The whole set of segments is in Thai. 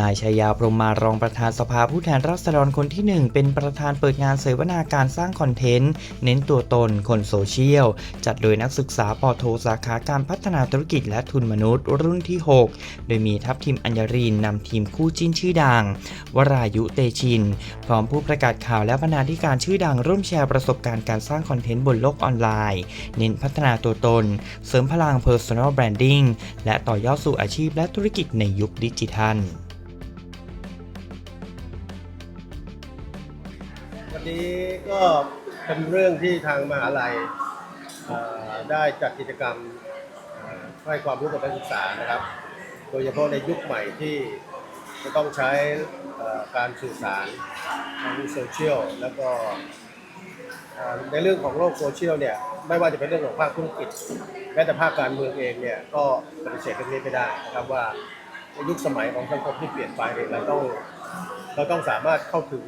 นายชายาพรมมารองประธานสภาผู้แทนราษฎรคนที่หนึ่งเป็นประธานเปิดงานเสวนาการสร้างคอนเทนต์ เน้นตัวตน คนโซเชียล จัดโดยนักศึกษาปอโทสาขาการพัฒนาธุรกิจและทุนมนุษย์ รุ่นที่ 6 โดยมีทัพทีมอัญญรินนำทีมคู่จิ้นชื่อดัง วรายุเตชิน พร้อมผู้ประกาศข่าวและบรรณาธิการชื่อดังร่วมแชร์ประสบการณ์การสร้างคอนเทนต์บนโลกออนไลน์ เน้นพัฒนาตัวตน เสริมพลัง Personal Branding และต่อยอดสู่อาชีพและธุรกิจในยุคดิจิทัล นี้ก็เป็นเรื่องที่ทางมหาลัยได้จัดกิจกรรมให้ความรู้กับนักศึกษานะครับ โดยเฉพาะในยุคใหม่ที่จะต้องใช้การสื่อสารทางโซเชียลแล้วก็ในเรื่องของโลกโซเชียลเนี่ยไม่ว่าจะเป็นเรื่องของภาคธุรกิจแม้แต่ภาคการเมืองเองเนี่ยก็ปฏิเสธเรื่องนี้ไม่ได้นะครับว่าในยุคสมัยของสังคมที่เปลี่ยนไปเนี่ยเราต้องเราต้องสามารถเข้าถึง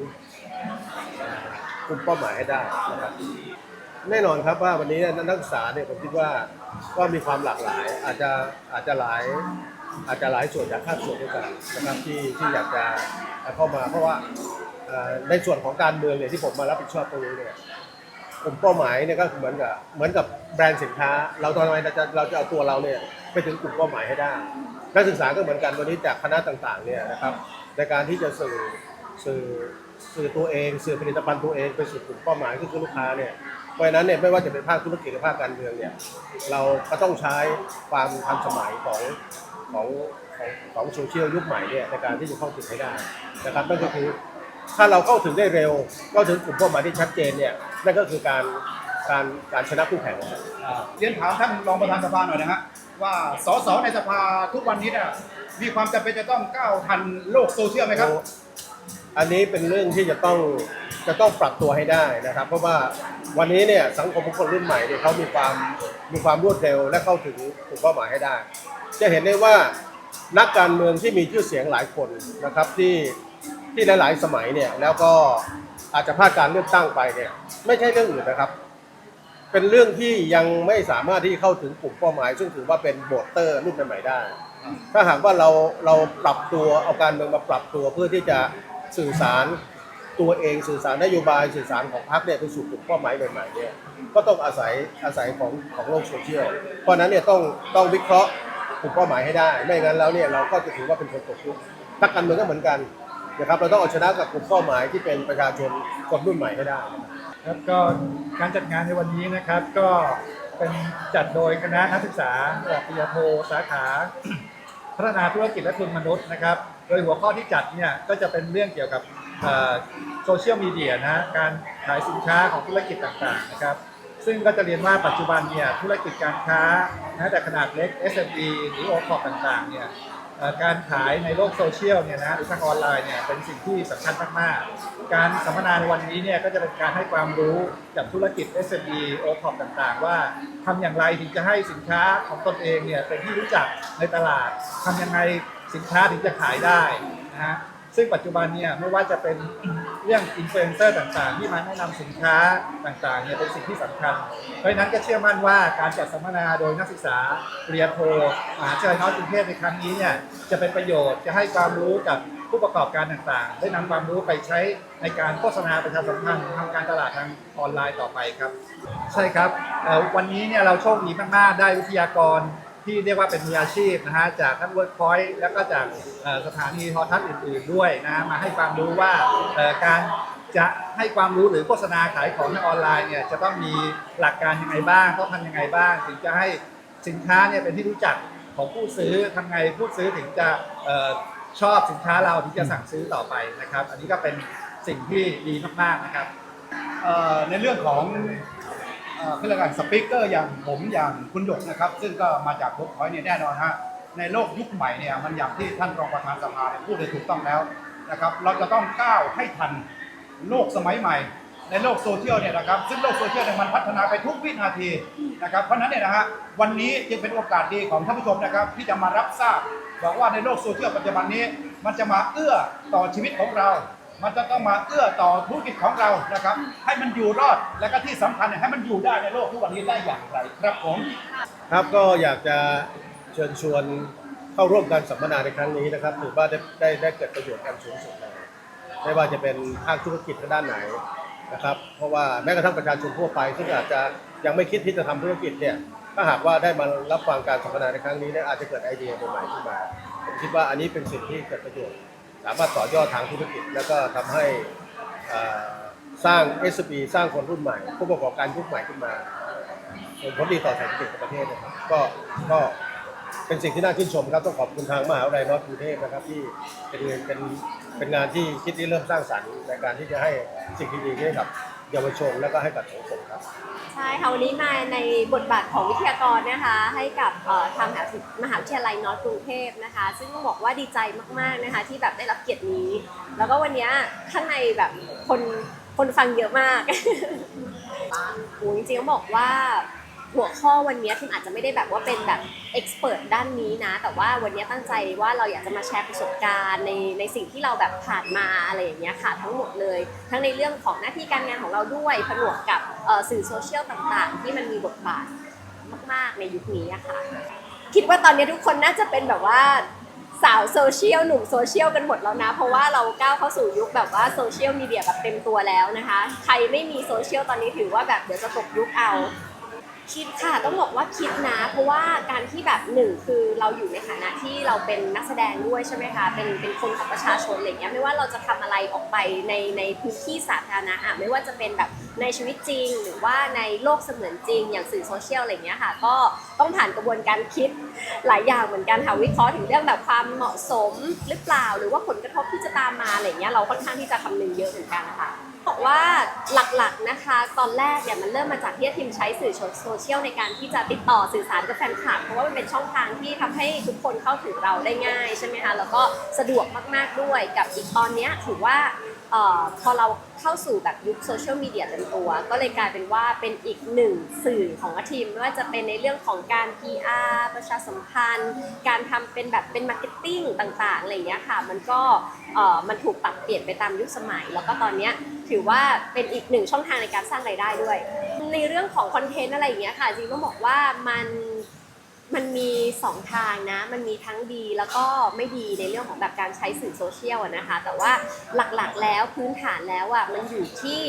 กลุ่มเป้าหมายให้ได้นะครับแน่นอนครับว่าวันนี้นักศึกษาเนี่ยผมคิดว่าก็มีความหลากหลาย อาจจะอาจจะหลายอาจจะหลายส่วนจากภาคส่วนด้วยกันนะครับที่ที่อยากจะเข้ามาเพราะว่าในส่วนของการเมืองเนี่ยที่ผมมารับผิดชอบตรงนี้เนี่ยกลุ่มเป้าหมายเนี่ยก็เหมือนกับเหมือนกับแบรนด์สินค้า เราตอนนี้เราจะเราจะเอาตัวเราเนี่ยไปถึงกลุ่มเป้าหมายให้ได้ นักศึกษาก็เหมือนกันวันนี้จากคณะต่างๆเนี่ยนะครับในการที่จะสื่อสื่อ สื่อตัวเอง สื่อผลิตภัณฑ์ตัวเองไปสู่กลุ่มเป้าหมายก็คือลูกค้าเนี่ยเพราะฉะนั้นเนี่ยไม่ว่าจะเป็นภาคธุรกิจหรือภาคการเมืองเนี่ยเราก็ต้องใช้ความทันสมัยของของของของโซเชียลยุคใหม่เนี่ยในการที่จะเข้าถึงให้ได้นะครับนั่นก็คือถ้าเราเข้าถึงได้เร็วเข้าถึงกลุ่มเป้าหมายที่ชัดเจนเนี่ยนั่นก็คือการการการชนะคู่แข่งเรียนถามท่านรองประธานสภาหน่อยนะฮะว่าสสในสภาทุกวันนี้เนี่ยมีความจำเป็นจะต้องก้าวทันโลกโซเชียลไหมครับ อันนี้เป็นเรื่องที่จะต้องจะต้องปรับตัวให้ได้นะครับ เพราะว่าวันนี้เนี่ยสังคมของคนรุ่นใหม่เนี่ยเขามีความมีความรวดเร็วและเข้าถึงกลุ่มเป้าหมายให้ได้ จะเห็นได้ว่านักการเมืองที่มีชื่อเสียงหลายคนนะครับที่ที่หลาย ๆ สมัยเนี่ยแล้วก็อาจจะพลาดการเลือกตั้งไปเนี่ยไม่ใช่เรื่องอื่นนะครับ เป็นเรื่องที่ยังไม่สามารถที่เข้าถึงกลุ่มเป้าหมาย ซึ่งถือว่าเป็นโบเตอร์รุ่นใหม่ได้ ถ้าหากว่าเราเราปรับตัวเอาการเมืองมาปรับตัวเพื่อที่จะ สื่อสารตัวเองสื่อสารนโยบายสื่อสารของพรรคเนี่ยไปสู่กลุ่มเป้าหมายใหม่ๆเนี่ยก็ต้องอาศัยอาศัยของของโลกโซเชียลเพราะนั้นเนี่ยต้องต้องวิเคราะห์กลุ่มเป้าหมายให้ได้ ไม่งั้นแล้วเนี่ยเราก็จะถือว่าเป็นคนตกยุคนักการเมืองก็เหมือนกันนะครับเราต้องเอาชนะกับกลุ่มเป้าหมายที่เป็นประชาชนคนรุ่นใหม่ให้ได้ครับก็การจัดงานในวันนี้นะครับก็เป็นจัดโดยคณะนักศึกษาปริญญาโทสาขา พัฒนาธุรกิจและทุนมนุษย์นะครับ โดยหัวข้อที่จัดเนี่ยก็จะเป็นเรื่องเกี่ยวกับโซเชียลมีเดียนะการขายสินค้าของธุรกิจต่างๆนะครับ ซึ่งก็จะเรียนว่าปัจจุบันเนี่ยธุรกิจการค้าแม้แต่ขนาดเล็ก SME หรือ o อ o ต่างๆเนี่ย การขายในโลกโซเชียลเนี่ยนะหรือทางออนไลน์เนี่ยเป็นสิ่งที่สำคัญมากๆ การสัมมนาในวันนี้เนี่ยก็จะเป็นการให้ความรู้กับธุรกิจ SME o อ o ต่างๆ ว่าทำอย่างไรถึงจะให้สินค้าของตนเองเนี่ยเป็นที่รู้จักในตลาดทำยังไงสินค้าถึงจะขายได้นะฮะซึ่งปัจจุบันเนี่ยไม่ว่าจะเป็น เรื่องอินฟลูเอนเซอร์ต่างๆ ที่มาแนะนำสินค้าต่างๆเนี่ยเป็นสิ่งที่สำคัญ เพราะฉะนั้นก็เชื่อมั่นว่าการจัดสัมมนาโดยนักศึกษาปริญญาโทมหาวิทยาลัยนอร์ทกรุงเทพในครั้งนี้เนี่ยจะเป็นประโยชน์จะให้ความรู้กับผู้ประกอบการต่างๆ ได้นำความรู้ไปใช้ในการโฆษณาประชาสัมพันธ์ทำการตลาดทางออนไลน์ต่อไปครับ ใช่ครับวันนี้เนี่ยเราโชคดีมากๆได้วิทยากร ที่เรียกว่าเป็นมืออาชีพนะฮะจากทั้งเวิร์กพอยต์แล้วก็จากสถานีโทรทัศน์อื่น ๆ ด้วยนะมาให้ความรู้ว่าการจะให้ความรู้หรือโฆษณาขายของในออนไลน์เนี่ยจะต้องมีหลักการยังไงบ้างต้องทำยังไงบ้าง ถึงจะให้สินค้าเนี่ยเป็นที่รู้จักของผู้ซื้อทำไงผู้ซื้อถึงจะออชอบสินค้าเราถึงจะสั่งซื้อต่อไปนะครับ อันนี้ก็เป็นสิ่งที่ดีมากๆนะครับในเรื่องของ เอ่อคือการสปีกเกอร์อย่างผมอย่างคุณหยกนะครับ ซึ่งก็มาจากบุกพอยเนี่ยแน่นอนฮะในโลกยุคใหม่เนี่ยมันอย่างที่ท่านรองประธานสภาพูดเลยถูกต้องแล้วนะครับเราจะต้องก้าวให้ทันโลกสมัยใหม่ ในโลกโซเชียลเนี่ยนะครับซึ่งโลกโซเชียลเนี่ยมันพัฒนาไปทุกวินาทีนะครับเพราะฉะนั้นเนี่ยนะฮะวันนี้จึงเป็นโอกาสดีของท่านผู้ชมนะครับที่จะมารับทราบบอกว่าในโลกโซเชียลปัจจุบันนี้ มันจะมาเอื้อต่อชีวิตของเรา มันจะต้องมาเอื้อต่อธุรกิจของเรานะครับ ให้มันอยู่รอดและก็ที่สำคัญเนี่ยให้มันอยู่ได้ในโลกทุกวันนี้ได้อย่างไรครับผม ครับก็อยากจะเชิญชวนเข้าร่วมการสัมมนาในครั้งนี้นะครับถือว่าได้ได้ได้เกิดประโยชน์กันสูงสุดเลยไม่ว่าจะเป็นภาคธุรกิจทางด้านไหนนะครับ เพราะว่าแม้กระทั่งประชาชนทั่วไป ซึ่งอาจจะยังไม่คิดที่จะทำธุรกิจเนี่ยถ้าหากว่าได้มารับฟังการสัมมนาในครั้งนี้เนี่ยอาจจะเกิดไอเดียใหม่ๆขึ้นมาผมคิดว่าอันนี้เป็นสิ่งที่เกิดประโยชน์ สามารถต่อยอดทางธุรกิจ แล้วก็ทำให้สร้าง s อ p สร้างคนรุ่นใหม่ ผู้ประกอบการยุคใหม่ขึ้นมาส่งผลดีต่อเศรษฐกิจประเทศนะครับก็ก็เป็นสิ่งที่น่าชื่นชมครับต้องขอบคุณทางมหาวิทยาลัยนอร์ทกรุงเทพนะครับที่เป็นเป็นเป็นงานที่คิดที่เริ่มสร้างสรรค์ในการที่จะให้สิ่งดีๆให้กับเยาวชนแล้วก็ให้กับสังคมครับ ใช่ค่ะวันนี้มาในบทบาทของวิทยากรนะคะให้กับทางมหาวิทยาลัยนอร์ทกรุงเทพนะคะ ซึ่งต้องบอกว่าดีใจมากๆนะคะที่แบบได้รับเกียรตินี้ แล้วก็วันนี้ข้างในแบบคนคนฟังเยอะมากโอ้จริงๆต้องบอกว่า หัวข้อวันนี้ทีมอาจจะไม่ได้แบบว่าเป็นแบบเอ็กซ์เพรสด้านนี้นะ แต่ว่าวันนี้ตั้งใจว่าเราอยากจะมาแชร์ประสบการณ์ในในสิ่งที่เราแบบผ่านมาอะไรอย่างเงี้ยค่ะทั้งหมดเลย ทั้งในเรื่องของหน้าที่การงานของเราด้วยผนวกกับสื่อโซเชียลต่างๆ ที่มันมีบทบาทมาก ๆ ในยุคนี้อะค่ะ คิดว่าตอนนี้ทุกคนน่าจะเป็นแบบว่าสาวโซเชียลหนุ่มโซเชียลกันหมดแล้วนะ เพราะว่าเราก้าวเข้าสู่ยุคแบบว่าโซเชียลมีเดียแบบเต็มตัวแล้วนะคะ ใครไม่มีโซเชียลตอนนี้ถือว่าแบบเดี๋ยวจะตกยุคเอา คิดค่ะต้องบอกว่าคิดนะ เพราะว่าการที่แบบหนึ่งคือเราอยู่ในฐานะที่เราเป็นนักแสดงด้วยใช่ไหมคะเป็นเป็นคนของประชาชนอะไรเงี้ยไม่ว่าเราจะทำอะไรออกไปในในพื้นที่สาธารณะอะไม่ว่าจะเป็นแบบในชีวิตจริง หรือว่าในโลกเสมือนจริง อย่างสื่อโซเชียลอะไรเงี้ยค่ะก็ต้องผ่านกระบวนการคิดหลายอย่างเหมือนกันค่ะวิเคราะห์ถึงเรื่องแบบความเหมาะสมหรือเปล่า หรือว่าผลกระทบที่จะตามมาอะไรเงี้ยเราค่อนข้างที่จะคำนึงเยอะเหมือนกันนะคะ บอกว่าหลักๆนะคะ ตอนแรกเนี่ยมันเริ่มมาจากที่ทีมใช้สื่อโซเชียลในการที่จะติดต่อสื่อสารกับแฟนคลับเพราะว่ามันเป็นช่องทางที่ทำให้ทุกคนเข้าถึงเราได้ง่ายใช่ไหมคะแล้วก็สะดวกมากๆด้วยกับอีกตอนเนี้ยถือว่าเออพอเราเข้าสู่แบบยุคโซเชียลมีเดียเต็มตัว ก็เลยกลายเป็นว่าเป็นอีกหนึ่งสื่อของทีมไม่ว่าจะเป็นในเรื่องของการ PR ประชาสัมพันธ์ การทำเป็นแบบเป็นมาร์เก็ตติ้งต่างๆอะไรอย่างเงี้ยค่ะ มันก็เออมันถูกปรับเปลี่ยนไปตามยุคสมัย แล้วก็ตอนเนี้ยถือว่าเป็นอีกหนึ่งช่องทางในการสร้างรายได้ด้วย ในเรื่องของคอนเทนต์อะไรอย่างเงี้ยค่ะจริงต้องบอกว่ามันมันมีสองทางนะ มันมีทั้งดีแล้วก็ไม่ดีในเรื่องของแบบการใช้สื่อโซเชียลนะคะ แต่ว่าหลักๆแล้วพื้นฐานแล้วอะมันอยู่ที่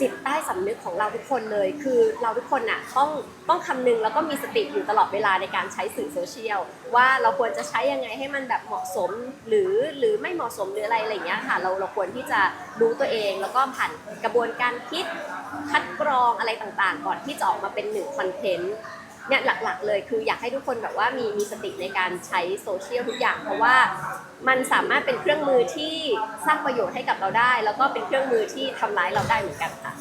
จิตใต้สำนึกของเราทุกคนเลย คือเราทุกคนอะต้องต้องคำนึงแล้วก็มีสติอยู่ตลอดเวลาในการใช้สื่อโซเชียลว่าเราควรจะใช้ยังไงให้มันแบบเหมาะสมหรือหรือไม่เหมาะสมหรืออะไรอะไรอย่างเงี้ยค่ะเราเราควรที่จะรู้ตัวเองแล้วก็ผ่านกระบวนการคิดคัดกรองอะไรต่างๆ ก่อนที่จะออกมาเป็นหนึ่งคอนเทนต์ เนี่ยหลักๆเลยคืออยากให้ทุกคนแบบว่ามีมีสติในการใช้โซเชียลทุกอย่าง เพราะว่ามันสามารถเป็นเครื่องมือที่สร้างประโยชน์ให้กับเราได้ แล้วก็เป็นเครื่องมือที่ทำร้ายเราได้เหมือนกันค่ะ